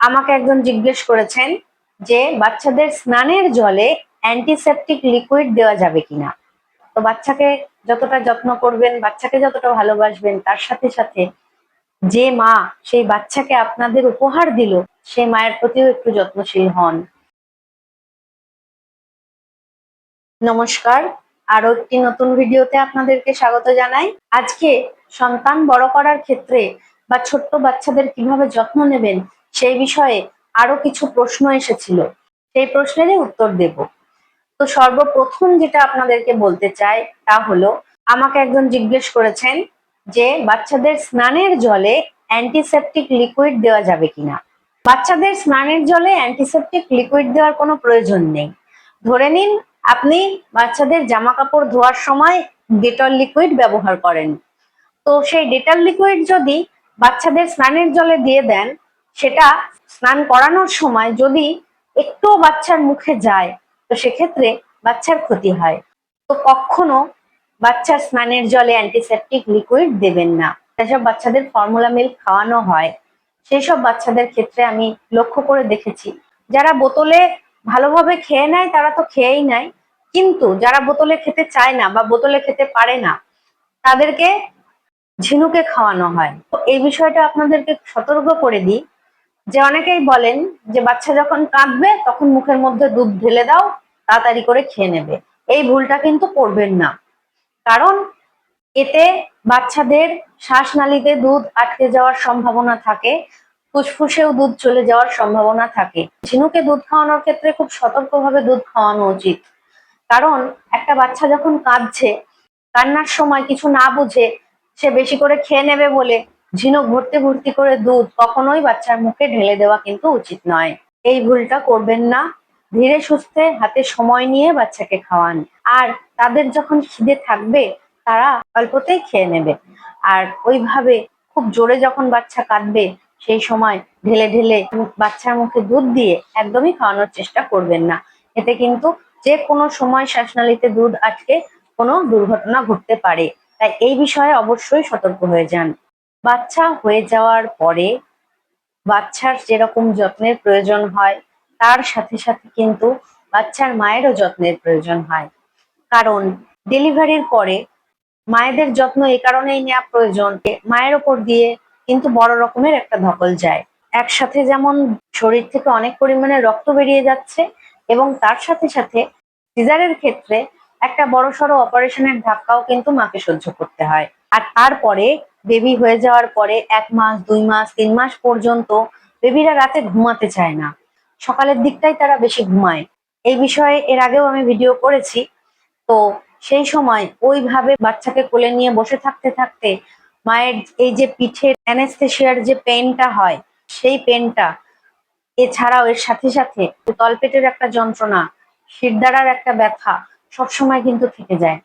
আমাকে একজন জিজ্ঞেস করেছেন যে বাচ্চাদের স্নানের জলে অ্যান্টিসেপটিক লিকুইড দেওয়া যাবে কিনা? তো বাচ্চাকে যতটা যত্ন করবেন, বাচ্চাকে যতটা ভালোবাসবেন, তার সাথে সাথে যে মা সেই বাচ্চাকে আপনাদের উপহার দিল সেই মায়ের প্রতিও একটু যত্নশীল হন। নমস্কার। আরও একটি নতুন ভিডিওতে আপনাদেরকে স্বাগত জানাই। আজকে সন্তান বড় করার ক্ষেত্রে বা ছোট্ট বাচ্চাদের কীভাবে যত্ন নেবেন সেই বিষয়ে আরও কিছু প্রশ্ন এসেছিল। সেই প্রশ্নেরই উত্তর দেব। তো সর্বপ্রথম যেটা আপনাদেরকে বলতে চাই তা হলো, আমাকে একজন জিজ্ঞেস করেছেন যে, বাচ্চাদের স্নানের জলে অ্যান্টিসেপটিক লিকুইড দেওয়া যাবে কিনা? বাচ্চাদের স্নানের জলে অ্যান্টিসেপটিক লিকুইড দেওয়ার কোনো প্রয়োজন নেই। ধরে নিন, আপনি বাচ্চাদের জামা কাপড় ধোয়ার সময় ডেটল লিকুইড ব্যবহার করেন। তো সেই ডেটল লিকুইড যদি বাচ্চাদের স্নানের জলে দিয়ে দেন সেটা স্নান করানোর সময় যদি একটুও বাচ্চার মুখে যায়, তো সেক্ষেত্রে বাচ্চার ক্ষতি হয়। তো কখনো বাচ্চার স্নানের জলে অ্যান্টিসেপটিক লিকুইড দেবেন না। যেসব বাচ্চাদের ফর্মুলা মিল্ক খাওয়ানো হয়। সেই সব বাচ্চাদের ক্ষেত্রে আমি লক্ষ্য করে দেখেছি, যারা বোতলে ভালোভাবে খেয়ে নেয় তারা তো খেয়েই নেয়, কিন্তু যারা বোতলে খেতে চায় না বা বোতলে খেতে পারে না, তাদেরকে ঝিনুকে খাওয়ানো হয়। তো এই বিষয়টা আপনাদেরকে সতর্ক করে দিই। যে অনেকেই বলেন যে বাচ্চা যখন কাঁদবে, তখন মুখের মধ্যে দুধ ঢেলে দাও, তাড়াতাড়ি করে খেয়ে নেবে। এই ভুলটা কিন্তু করবেন না। কারণ এতে বাচ্চাদের শ্বাসনালীতে দুধ আটকে যাওয়ার সম্ভাবনা থাকে, ফুসফুসেও দুধ চলে যাওয়ার সম্ভাবনা থাকে। ঝিনুকে দুধ খাওয়ানোর ক্ষেত্রে খুব সতর্কভাবে দুধ খাওয়ানো উচিত। কারণ একটা বাচ্চা যখন কাঁদছে, কান্নার সময় কিছু না বুঝে সে বেশি করে খেয়ে নেবে বলে ঝিনুক ভর্তি ভর্তি করে দুধ কখনোই বাচ্চার মুখে ঢেলে দেওয়া কিন্তু উচিত নয়। এই ভুলটা করবেন না। ধীরে সুস্থে হাতে সময় নিয়ে বাচ্চাকে খাওয়ান। আর তাদের যখন খিদে থাকবে, তারা অল্পতেই খেয়ে নেবে। আর ওইভাবে খুব জোরে যখন বাচ্চা কাঁদবে, সেই সময় ঢেলে ঢেলে বাচ্চার মুখে দুধ দিয়ে একদমই খাওয়ানোর চেষ্টা করবেন না। এতে কিন্তু যে কোনো সময় শ্বাসনালীতে দুধ আটকে কোনো দুর্ঘটনা ঘটতে পারে। তাই এই বিষয়ে অবশ্যই সতর্ক হয়ে যান। বাচ্চা হয়ে যাওয়ার পরে বাচ্চার যেরকম যত্নের প্রয়োজন হয়, তার সাথে সাথে কিন্তু বাচ্চার মায়েরও যত্নের প্রয়োজন হয়। কারণ ডেলিভারির পরে মায়েদের যত্ন এই কারণেই নেওয়া প্রয়োজন মায়ের ওপর দিয়ে কিন্তু বড় রকমের একটা ধকল যায়। একসাথে যেমন শরীর থেকে অনেক পরিমাণে রক্ত বেরিয়ে যাচ্ছে এবং তার সাথে সাথে সিজারের ক্ষেত্রে একটা বড় সড়ো অপারেশনের ধাক্কাও কিন্তু মাকে সহ্য করতে হয়। আর তারপরে বেবি হয়ে যাওয়ার পরে এক মাস, দুই মাস, তিন মাস পর্যন্ত বেবিরা রাতে ঘুমাতে চায় না। সকালের দিকটাই তারা বেশি ঘুমায়। এই বিষয়ে এর আগেও আমি ভিডিও করেছি। তো সেই সময় ওইভাবে বাচ্চাকে কোলে নিয়ে বসে থাকতে থাকতে মায়ের এই যে পিঠের অ্যানেস্থেশিয়ার যে পেনটা হয়, সেই পেনটা, এছাড়াও এর সাথে সাথে তলপেটের একটা যন্ত্রণা, শিরদাঁড়ার একটা ব্যথা সবসময় কিন্তু থেকে যায়।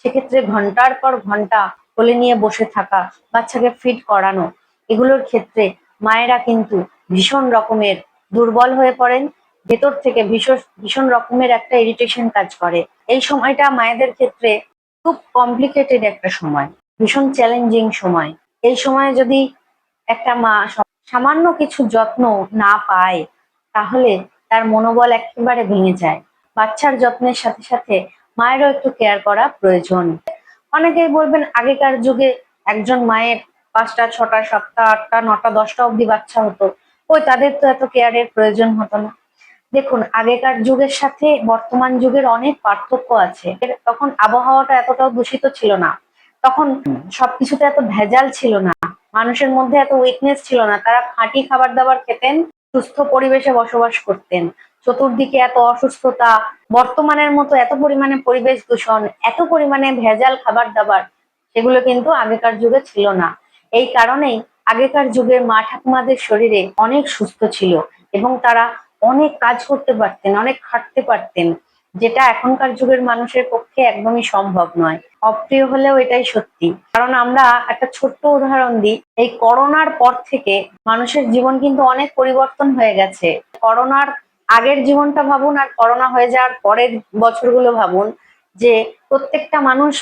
সেক্ষেত্রে ঘণ্টার পর ঘণ্টা কোলে নিয়ে বসে থাকা, বাচ্চাকে ফিট করানো, এগুলোর ক্ষেত্রে মায়েরা কিন্তু ভীষণ রকমের দুর্বল হয়ে পড়েন। ভেতর থেকে ভীষণ ভীষণ রকমের একটা ইরিটেশন কাজ করে। এই সময়টা মায়েদের ক্ষেত্রে খুব কমপ্লিকেটেড একটা সময়, ভীষণ চ্যালেঞ্জিং সময়। এই সময়ে যদি একটা মা সামান্য কিছু যত্ন না পায়, তাহলে তার মনোবল একেবারে ভেঙে যায়। বাচ্চার যত্নের সাথে সাথে মায়েরও একটু কেয়ার করা প্রয়োজন। অনেকেই বলবেন, আগেকার যুগে একজন মায়ের পাঁচটা, ছটা, সাতটা, আটটা, নটা, দশটা অব্দি বাচ্চা হতো। ওই তাদের তো এত কেয়ারের প্রয়োজন হতো না। দেখুন, আগেকার যুগের সাথে বর্তমান যুগের অনেক পার্থক্য আছে। তখন আবহাওয়াটা এতটাও দূষিত ছিল না। তখন সবকিছুতে এত ভেজাল ছিল না। মানুষের মধ্যে এত উইকনেস ছিল না। তারা খাঁটি খাবার দাবার খেতেন, সুস্থ পরিবেশে বসবাস করতেন। চতুর্দিকে এত অসুস্থতা, বর্তমানের মতো এত পরিমাণে পরিবেশ দূষণ, এত পরিমাণে ভেজাল খাবার দাবার সেগুলো কিন্তু আগেকার যুগে ছিল না। এই কারণেই আগেকার যুগে মা ঠাকুমাদের শরীরে অনেক সুস্থ ছিল এবং তারা অনেক কাজ করতে পারতেন, অনেক খাটতে পারতেন, যেটা এখনকার যুগের মানুষের পক্ষে একদমই সম্ভব নয়। অপ্রিয় হলেও এটাই সত্যি। কারণ আমরা একটা ছোট্ট উদাহরণ দিই, এই করোনার পর থেকে মানুষের জীবন কিন্তু অনেক পরিবর্তন হয়ে গেছে। করোনার আগের জীবনটা ভাবুন আর করোনা হয়ে যাওয়ার পরের বছরগুলো ভাবুন, যে প্রত্যেকটা মানুষ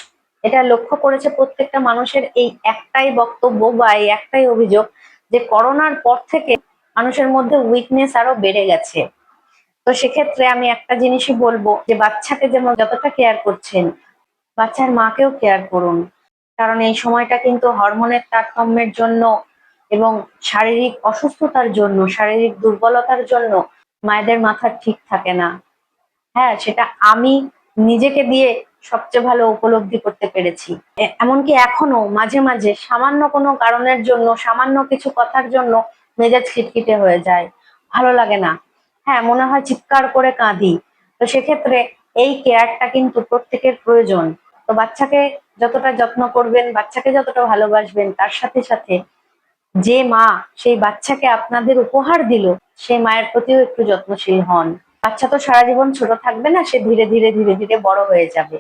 এটা লক্ষ্য করেছে, প্রত্যেকটা মানুষের এই একটাই বক্তব্য বা এই একটাই অভিযোগ যে করোনার পর থেকে মানুষের মধ্যে উইকনেস আরও বেড়ে গেছে। তো সেক্ষেত্রে আমি একটা জিনিসই বলব যে বাচ্চাকে যেমন যতটা কেয়ার করছেন, বাচ্চার মাকেও কেয়ার করুন। কারণ এই সময়টা কিন্তু হরমোনের তারতম্যের জন্য এবং শারীরিক অসুস্থতার জন্য, শারীরিক দুর্বলতার জন্য মায়েদের মাথা ঠিক থাকে না। হ্যাঁ সেটা আমি নিজেকে দিয়ে সবচেয়ে ভালো উপলব্ধি করতে পেরেছি। এমনকি এখনও মাঝে মাঝে সামান্য কোনো কারণের জন্য, সামান্য কিছু কথার জন্য মেজাজ খিটখিটে হয়ে যায়। ভালো লাগে না। হ্যাঁ মনে হয় চিৎকার করে কাঁদি। তো সেক্ষেত্রে এই কেয়ারটা কিন্তু প্রত্যেকের প্রয়োজন। তো বাচ্চাকে যতটা যত্ন করবেন, বাচ্চাকে যতটা ভালোবাসবেন, তার সাথে সাথে যে মা সেই বাচ্চাকে আপনাদের উপহার দিল সেই মায়ের প্রতিও একটু যত্নশীল হন। বাচ্চা তো সারা জীবন ছোট থাকবে না, সে ধীরে ধীরে ধীরে ধীরে বড় হয়ে যাবে।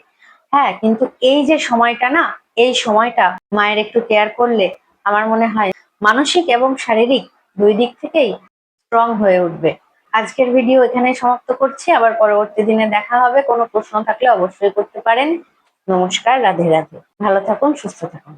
হ্যাঁ কিন্তু এই যে সময়টা না, এই সময়টা মায়ের একটু কেয়ার করলে আমার মনে হয় মানসিক এবং শারীরিক দুই দিক থেকেই স্ট্রং হয়ে উঠবে। আজকের ভিডিও এখানে সমাপ্ত করছি। আবার পরবর্তী দিনে দেখা হবে। কোনো প্রশ্ন থাকলে অবশ্যই করতে পারেন। নমস্কার, রাধে রাধে। ভালো থাকুন, সুস্থ থাকুন।